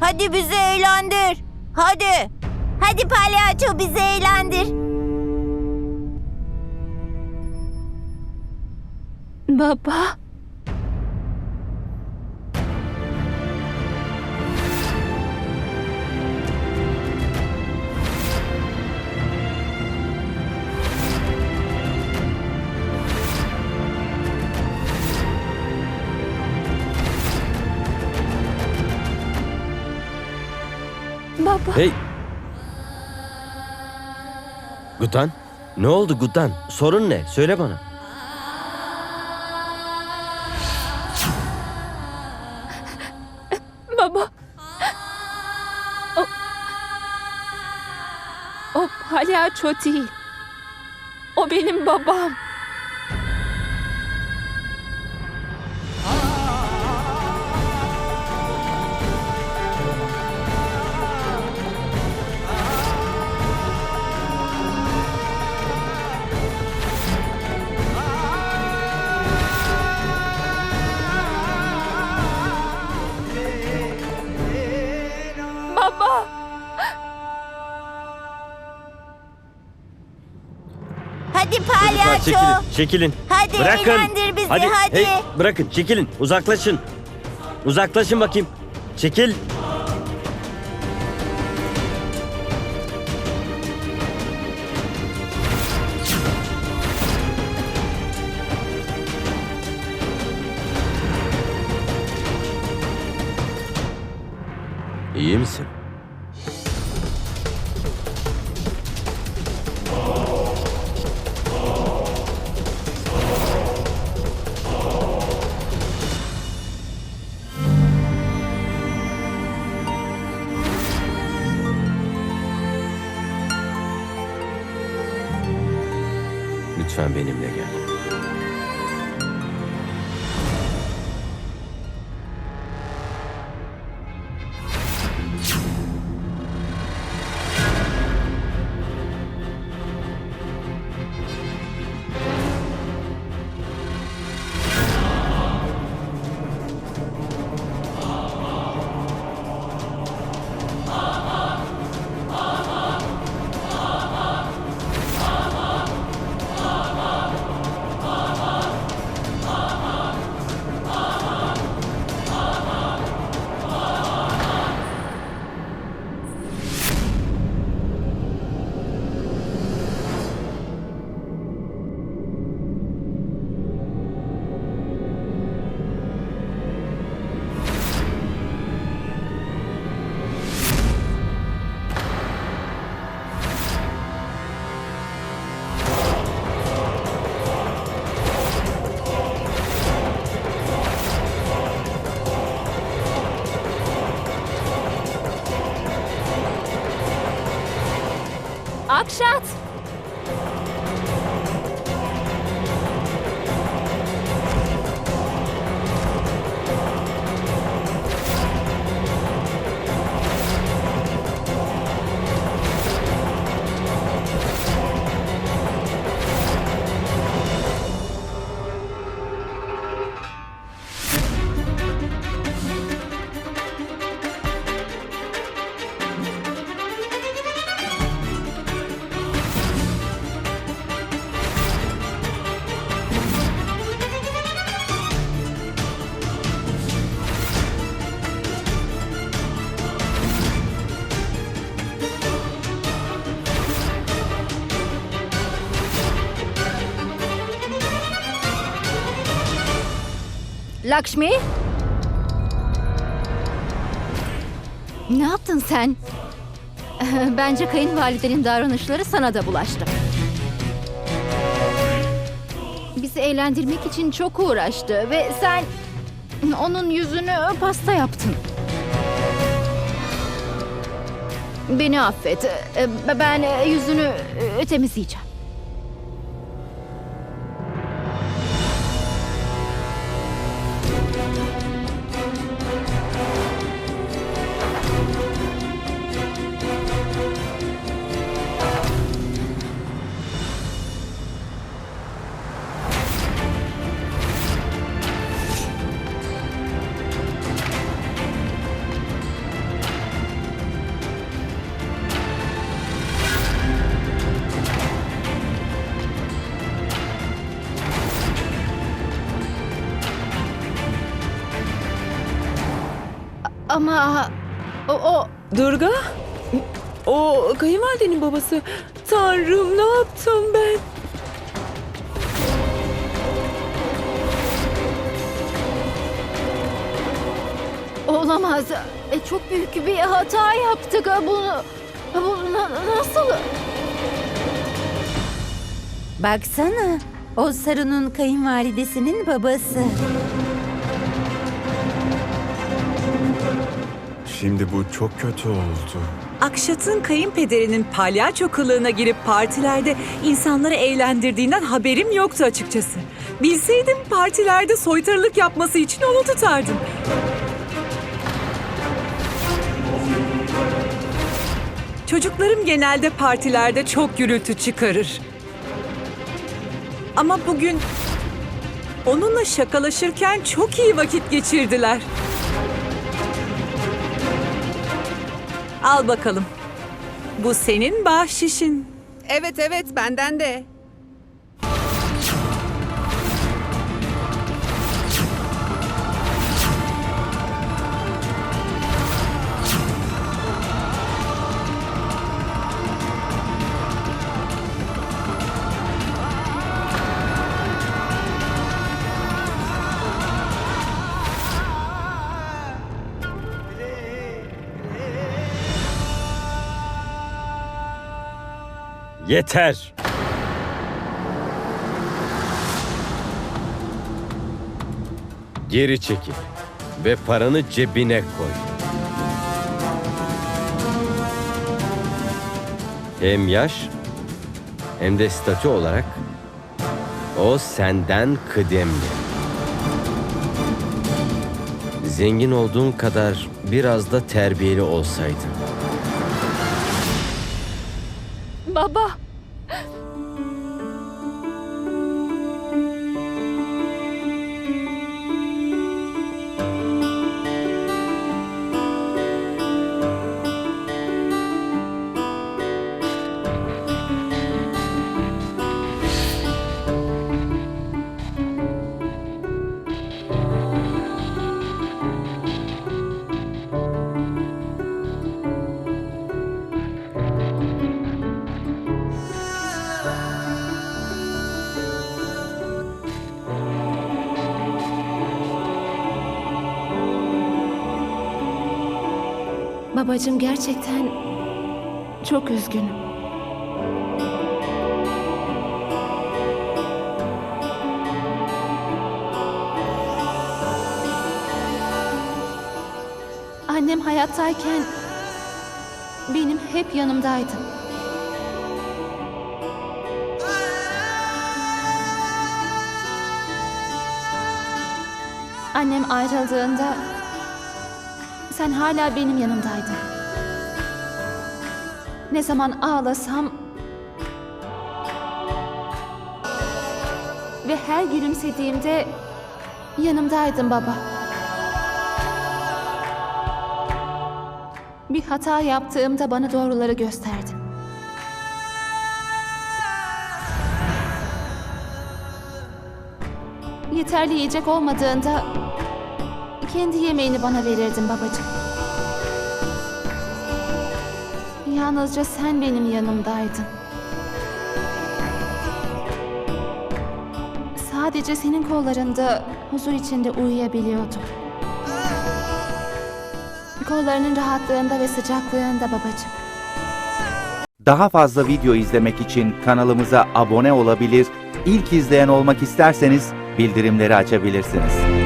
Hadi bizi eğlendir. Hadi. Hadi palyaço bizi eğlendir. Baba. Hey. Gutan? Ne oldu Gutan? Sorun ne? Söyle bana. Baba. O, o palyaço değil. O benim babam. Çekilin, çekilin. Hadi eğlendir bizi, hadi. Hey, bırakın, çekilin, uzaklaşın. Uzaklaşın bakayım. Çekil. İyi misin? Lütfen benimle gel. साक्षात Lakshmi? Ne yaptın sen? Bence kayınvalidenin davranışları sana da bulaştı. Bizi eğlendirmek için çok uğraştı ve sen onun yüzünü pasta yaptın. Beni affet. Ben yüzünü temizleyeceğim. Ama o, o Durga? O kayınvalidenin babası. Tanrım ne yaptım ben? olamaz. E, çok büyük bir hata yaptık. Bunu, bunu na- nasıl? Baksana. O Saru'nun kayınvalidesinin babası. Şimdi bu çok kötü oldu. Akşat'ın kayınpederinin palyaço kılığına girip partilerde insanları eğlendirdiğinden haberim yoktu açıkçası. Bilseydim partilerde soytarılık yapması için onu tutardım. Çocuklarım genelde partilerde çok gürültü çıkarır. Ama bugün onunla şakalaşırken çok iyi vakit geçirdiler. Al bakalım. Bu senin bahşişin. Evet evet benden de. Yeter. Geri çekil ve paranı cebine koy. Hem yaş hem de statü olarak o senden kıdemli. Zengin olduğun kadar biraz da terbiyeli olsaydın. Baba. Babacığım gerçekten çok üzgünüm. Annem hayattayken benim hep yanımdaydı. Annem ayrıldığında sen hala benim yanımdaydın. Ne zaman ağlasam ve her gülümsediğimde yanımdaydın baba. Bir hata yaptığımda bana doğruları gösterdin. Yeterli yiyecek olmadığında kendi yemeğini bana verirdin babacığım. Yalnızca sen benim yanımdaydın. Sadece senin kollarında huzur içinde uyuyabiliyordum. Kollarının rahatlığında ve sıcaklığında babacığım. Daha fazla video izlemek için kanalımıza abone olabilir, ilk izleyen olmak isterseniz bildirimleri açabilirsiniz.